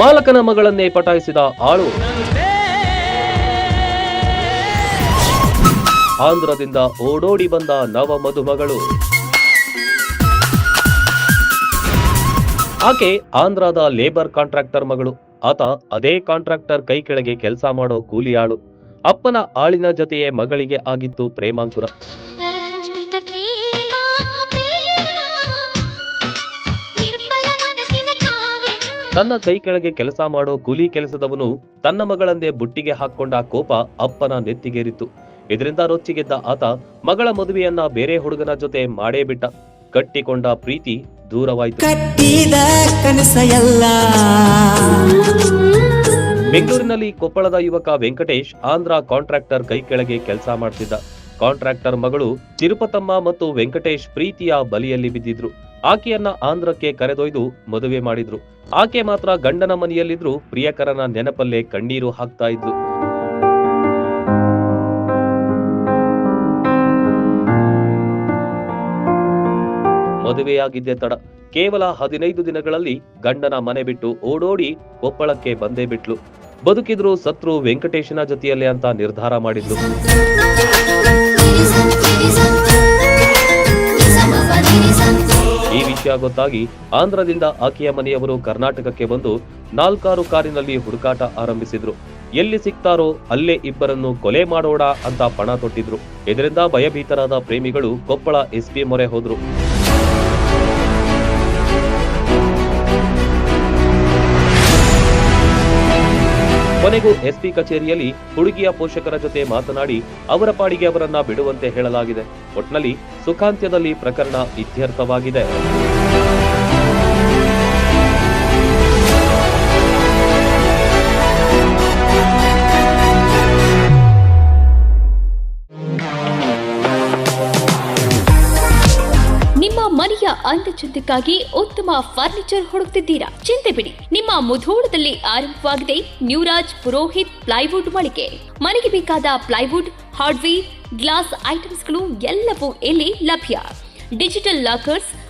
ಮಾಲಕನ ಮಗಳನ್ನೇ ಪಟಾಯಿಸಿದ ಆಳು. ಆಂಧ್ರದಿಂದ ಓಡೋಡಿ ಬಂದ ನವ ಮದುಮಗಳು. ಆಕೆ ಆಂಧ್ರದ ಲೇಬರ್ ಕಾಂಟ್ರಾಕ್ಟರ್ ಮಗಳು. ಆತ ಅದೇ ಕಾಂಟ್ರಾಕ್ಟರ್ ಕೈ ಕೆಳಗೆ ಕೆಲಸ ಮಾಡೋ ಕೂಲಿ ಆಳು ಅಪ್ಪನ ಆಳಿನ ಜೊತೆಯೇ ಮಗಳಿಗೆ ಆಗಿತ್ತು ಪ್ರೇಮಾಂಕುರ. ತನ್ನ ಕೈ ಕೆಳಗೆ ಕೆಲಸ ಮಾಡೋ ಕೂಲಿ ಕೆಲಸದವನು ತನ್ನ ಮಗಳಂದೇ ಬುಟ್ಟಿಗೆ ಹಾಕೊಂಡ ಕೋಪ ಅಪ್ಪನ ನೆತ್ತಿಗೇರಿತ್ತು ಇದರಿಂದ ರೊಚ್ಚಿಗೆದ್ದ ಆತ ಮಗಳ ಮದುವೆಯನ್ನ ಬೇರೆ ಹುಡುಗನ ಜೊತೆ ಮಾಡೇ ಬಿಟ್ಟ. ಕಟ್ಟಿಕೊಂಡ ಪ್ರೀತಿ ದೂರವಾಯಿತು. ಬೆಂಗಳೂರಿನಲ್ಲಿ ಕೊಪ್ಪಳದ ಯುವಕ ವೆಂಕಟೇಶ್ ಆಂಧ್ರ ಕಾಂಟ್ರಾಕ್ಟರ್ ಕೈ ಕೆಳಗೆ ಕೆಲಸ ಮಾಡ್ತಿದ್ದ. ಕಾಂಟ್ರಾಕ್ಟರ್ ಮಗಳು ತಿರುಪತಮ್ಮ ಮತ್ತು ವೆಂಕಟೇಶ್ ಪ್ರೀತಿಯ ಬಲಿಯಲ್ಲಿ ಬಿದ್ದಿದ್ರು. ಆಕೆಯನ್ನ ಆಂಧ್ರಕ್ಕೆ ಕರೆದೊಯ್ದು ಮದುವೆ ಮಾಡಿದ್ರು. ಆಕೆ ಮಾತ್ರ ಗಂಡನ ಮನೆಯಲ್ಲಿದ್ರು ಪ್ರಿಯಕರನ ನೆನಪಲ್ಲೇ ಕಣ್ಣೀರು ಹಾಕ್ತಾ ಇದ್ರು ಮದುವೆಯಾಗಿದ್ದೆ ತಡ. ಕೇವಲ ಹದಿನೈದು ದಿನಗಳಲ್ಲಿ ಗಂಡನ ಮನೆ ಬಿಟ್ಟು ಓಡೋಡಿ ಕೊಪ್ಪಳಕ್ಕೆ ಬಂದೇ ಬಿಟ್ಲು. ಬದುಕಿದ್ರು ಸತ್ರು ವೆಂಕಟೇಶನ ಜೊತೆಯಲ್ಲೇ ಅಂತ ನಿರ್ಧಾರ ಮಾಡಿದ್ಲು. ಗೊತ್ತಾಗಿ ಆಂಧ್ರದಿಂದ ಆಕೆಯ ಮನೆಯವರು ಕರ್ನಾಟಕಕ್ಕೆ ಬಂದು ನಾಲ್ಕಾರು ಕಾರಿನಲ್ಲಿ ಹುಡುಕಾಟ ಆರಂಭಿಸಿದ್ರು. ಎಲ್ಲಿ ಸಿಗ್ತಾರೋ ಅಲ್ಲೇ ಇಬ್ಬರನ್ನು ಕೊಲೆ ಮಾಡೋಣ ಅಂತ ಪಣ ತೊಟ್ಟಿದ್ರು. ಇದರಿಂದ ಭಯಭೀತರಾದ ಪ್ರೇಮಿಗಳು ಕೊಪ್ಪಳ ಎಸ್ಪಿ ಮೊರೆ ಹೋದ್ರು. ಕೊನೆಗೂ ಎಸ್ಪಿ ಕಚೇರಿಯಲ್ಲಿ ಹುಡುಗಿಯ ಪೋಷಕರ ಜೊತೆ ಮಾತನಾಡಿ ಅವರ ಪಾಡಿಗೆ ಅವರನ್ನ ಬಿಡುವಂತೆ ಹೇಳಲಾಗಿದೆ. ಒಟ್ನಲ್ಲಿ ಸುಖಾಂತ್ಯದಲ್ಲಿ ಪ್ರಕರಣ ಇತ್ಯರ್ಥವಾಗಿದೆ. ಮನೆಯ ಅಂದಚಂದಕ್ಕಾಗಿ ಉತ್ತಮ ಫರ್ನಿಚರ್ ಹುಡುಕ್ತಿದ್ದೀರಾ? ಚಿಂತೆ ಬಿಡಿ. ನಿಮ್ಮ ಮುಧೋಳದಲ್ಲಿ ಆರಂಭವಾಗಿದೆ ನ್ಯೂರಾಜ್ ಪುರೋಹಿತ್ ಪ್ಲೈವುಡ್ ಮಳಿಗೆ. ಮನೆಗೆ ಬೇಕಾದ ಪ್ಲೈವುಡ್, ಹಾರ್ಡ್ವೇರ್, ಗ್ಲಾಸ್ ಐಟಮ್ಸ್ಗಳು ಎಲ್ಲವೂ ಇಲ್ಲಿ ಲಭ್ಯ. Digital lockers